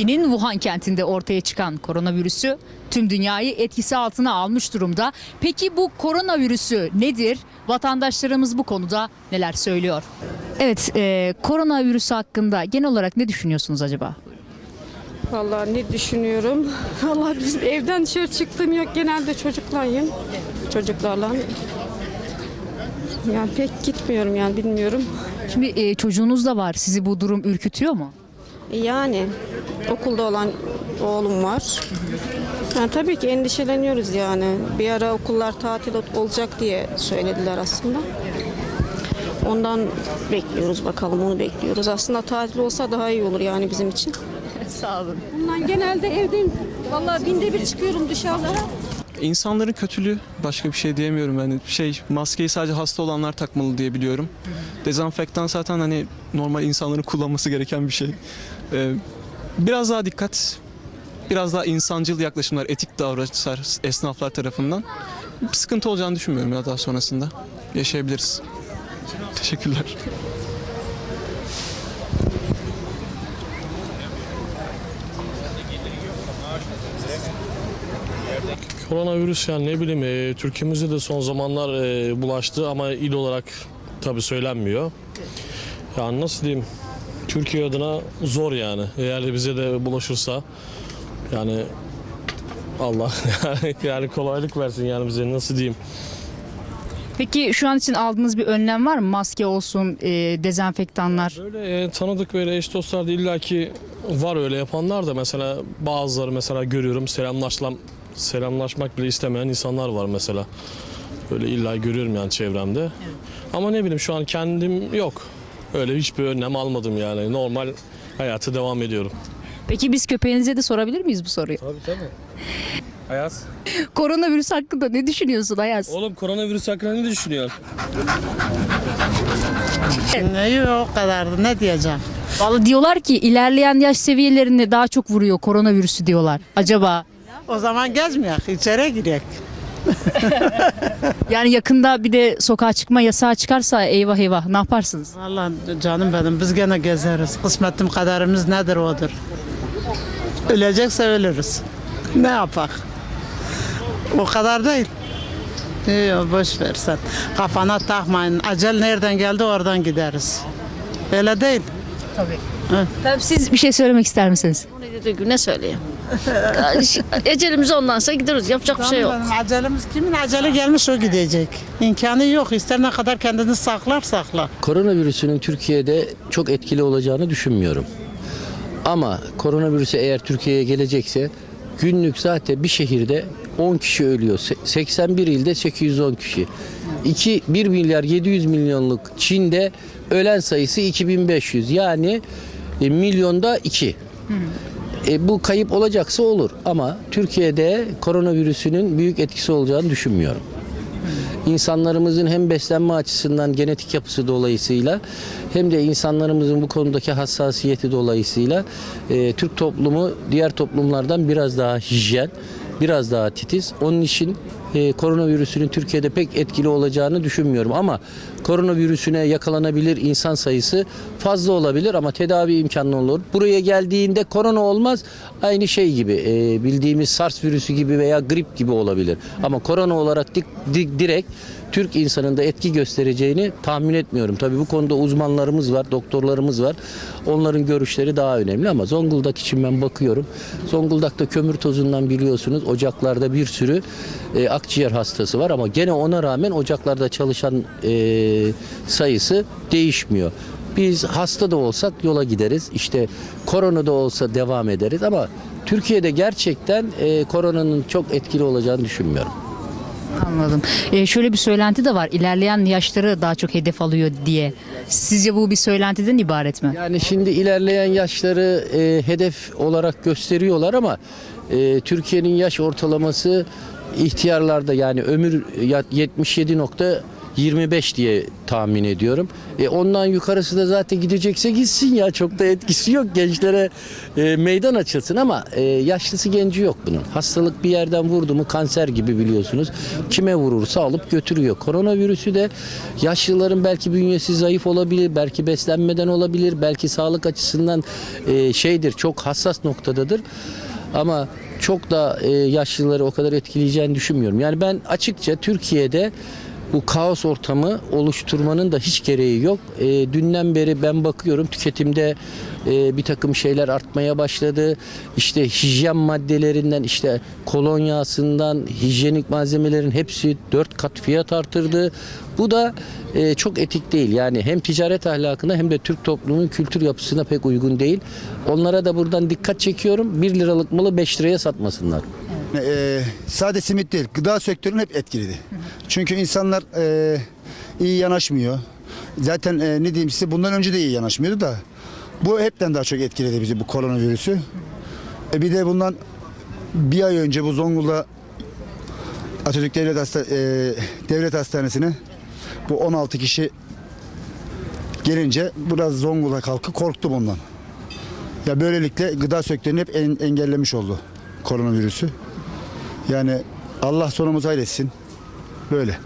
Çin'in Wuhan kentinde ortaya çıkan koronavirüsü tüm dünyayı etkisi altına almış durumda. Peki bu koronavirüsü nedir? Vatandaşlarımız bu konuda neler söylüyor? Evet, e, koronavirüsü hakkında genel olarak ne düşünüyorsunuz acaba? Vallahi ne düşünüyorum? Vallahi bizim evden dışarı çıktığım yok. Genelde çocuklayım. Çocuklarla. Yani pek gitmiyorum yani bilmiyorum. Şimdi e, çocuğunuz da var. Sizi bu durum ürkütüyor mu? Yani okulda olan oğlum var. Yani tabii ki endişeleniyoruz yani. Bir ara okullar tatil olacak diye söylediler aslında. Ondan bekliyoruz bakalım onu bekliyoruz. Aslında tatil olsa daha iyi olur yani bizim için. Sağ olun. Bundan genelde evdeyim. Vallahi binde bir çıkıyorum dışarılara. İnsanların kötülüğü başka bir şey diyemiyorum yani şey maskeyi sadece hasta olanlar takmalı diye biliyorum. Dezenfektan zaten hani normal insanların kullanması gereken bir şey. Ee, biraz daha dikkat, biraz daha insancıl yaklaşımlar, etik davranışlar esnaflar tarafından bir sıkıntı olacağını düşünmüyorum ya daha sonrasında. Yaşayabiliriz. Teşekkürler. Koronavirüs yani ne bileyim e, Türkiye'mizde de son zamanlar e, bulaştı ama il olarak tabii söylenmiyor. Yani nasıl diyeyim Türkiye adına zor yani. Eğer de bize de bulaşırsa yani Allah yani, kolaylık versin yani bize nasıl diyeyim. Peki şu an için aldığınız bir önlem var mı? Maske olsun, e, dezenfektanlar. Böyle e, tanıdık böyle eş dostlar da illaki var öyle yapanlar da mesela bazıları mesela görüyorum selamlaşlam selamlaşmak bile istemeyen insanlar var mesela. Böyle illa görüyorum yani çevremde. Ama ne bileyim şu an kendim yok. Öyle hiçbir önlem almadım yani. Normal hayatı devam ediyorum. Peki biz köpeğinize de sorabilir miyiz bu soruyu? Tabii tabii. Ayaz. Koronavirüs hakkında ne düşünüyorsun Ayaz? Oğlum koronavirüs hakkında ne düşünüyorsun? Ne yok o kadardı ne diyeceğim. Vallahi diyorlar ki ilerleyen yaş seviyelerinde daha çok vuruyor koronavirüsü diyorlar. Acaba O zaman gezmeyek içeri girek. yani yakında bir de sokağa çıkma yasağı çıkarsa eyvah eyvah ne yaparsınız? Vallahi canım benim biz gene gezeriz. Kısmetim kaderimiz nedir odur. Ölecekse ölürüz. Ne yapak? O kadar değil. Yok boş ver sen. Kafana takmayın. Acel nereden geldi oradan gideriz. Öyle değil. Tabii siz bir şey söylemek ister misiniz? dediği güne söyleyeyim. Ecelimiz ondan sonra gideriz. Yapacak bir şey yok. Canım benim, acelemiz kimin acele gelmiş o gidecek. İmkanı yok. İster ne kadar kendini saklar sakla. Koronavirüsünün Türkiye'de çok etkili olacağını düşünmüyorum. Ama koronavirüsü eğer Türkiye'ye gelecekse günlük zaten bir şehirde 10 kişi ölüyor. Se- 81 ilde 810 kişi. 2 1 milyar 700 milyonluk Çin'de ölen sayısı 2500. Yani e, milyonda 2. E, bu kayıp olacaksa olur ama Türkiye'de koronavirüsünün büyük etkisi olacağını düşünmüyorum. İnsanlarımızın hem beslenme açısından genetik yapısı dolayısıyla hem de insanlarımızın bu konudaki hassasiyeti dolayısıyla e, Türk toplumu diğer toplumlardan biraz daha hijyen, biraz daha titiz. Onun için e, koronavirüsünün Türkiye'de pek etkili olacağını düşünmüyorum ama koronavirüsüne yakalanabilir insan sayısı fazla olabilir ama tedavi imkanı olur. Buraya geldiğinde korona olmaz. Aynı şey gibi e, bildiğimiz SARS virüsü gibi veya grip gibi olabilir. Ama korona olarak dik, dik- direkt Türk insanında etki göstereceğini tahmin etmiyorum. Tabii bu konuda uzmanlarımız var, doktorlarımız var. Onların görüşleri daha önemli ama Zonguldak için ben bakıyorum. Zonguldak'ta kömür tozundan biliyorsunuz ocaklarda bir sürü e, akciğer hastası var ama gene ona rağmen ocaklarda çalışan e, sayısı değişmiyor. Biz hasta da olsak yola gideriz. İşte korona da olsa devam ederiz ama Türkiye'de gerçekten e, koronanın çok etkili olacağını düşünmüyorum. Anladım. E, şöyle bir söylenti de var. İlerleyen yaşları daha çok hedef alıyor diye. Sizce bu bir söylentiden ibaret mi? Yani şimdi ilerleyen yaşları e, hedef olarak gösteriyorlar ama e, Türkiye'nin yaş ortalaması ihtiyarlarda yani ömür ya- 25 diye tahmin ediyorum. E ondan yukarısı da zaten gidecekse gitsin ya çok da etkisi yok gençlere e, meydan açılsın ama e, yaşlısı genci yok bunun. Hastalık bir yerden vurdu mu kanser gibi biliyorsunuz. Kime vurursa alıp götürüyor. Koronavirüsü de yaşlıların belki bünyesi zayıf olabilir, belki beslenmeden olabilir, belki sağlık açısından e, şeydir çok hassas noktadadır. Ama çok da e, yaşlıları o kadar etkileyeceğini düşünmüyorum. Yani ben açıkça Türkiye'de bu kaos ortamı oluşturmanın da hiç gereği yok. E, dünden beri ben bakıyorum tüketimde e, bir takım şeyler artmaya başladı. İşte hijyen maddelerinden işte kolonyasından hijyenik malzemelerin hepsi dört kat fiyat artırdı. Bu da e, çok etik değil. Yani hem ticaret ahlakına hem de Türk toplumunun kültür yapısına pek uygun değil. Onlara da buradan dikkat çekiyorum. 1 liralık malı 5 liraya satmasınlar. Ee, sade simit değil, gıda sektörünün hep etkiledi. Çünkü insanlar e, iyi yanaşmıyor. Zaten e, ne diyeyim size bundan önce de iyi yanaşmıyordu da bu hepten daha çok etkiledi bizi bu koronavirüsü. E, bir de bundan bir ay önce bu Zonguldak Atatürk Devlet, Hasta, e, Devlet Hastanesi'ne bu 16 kişi gelince biraz Zonguldak halkı korktu bundan. Ya böylelikle gıda sektörünü hep en- engellemiş oldu koronavirüsü. Yani Allah sonumuzu hayretsin. Böyle.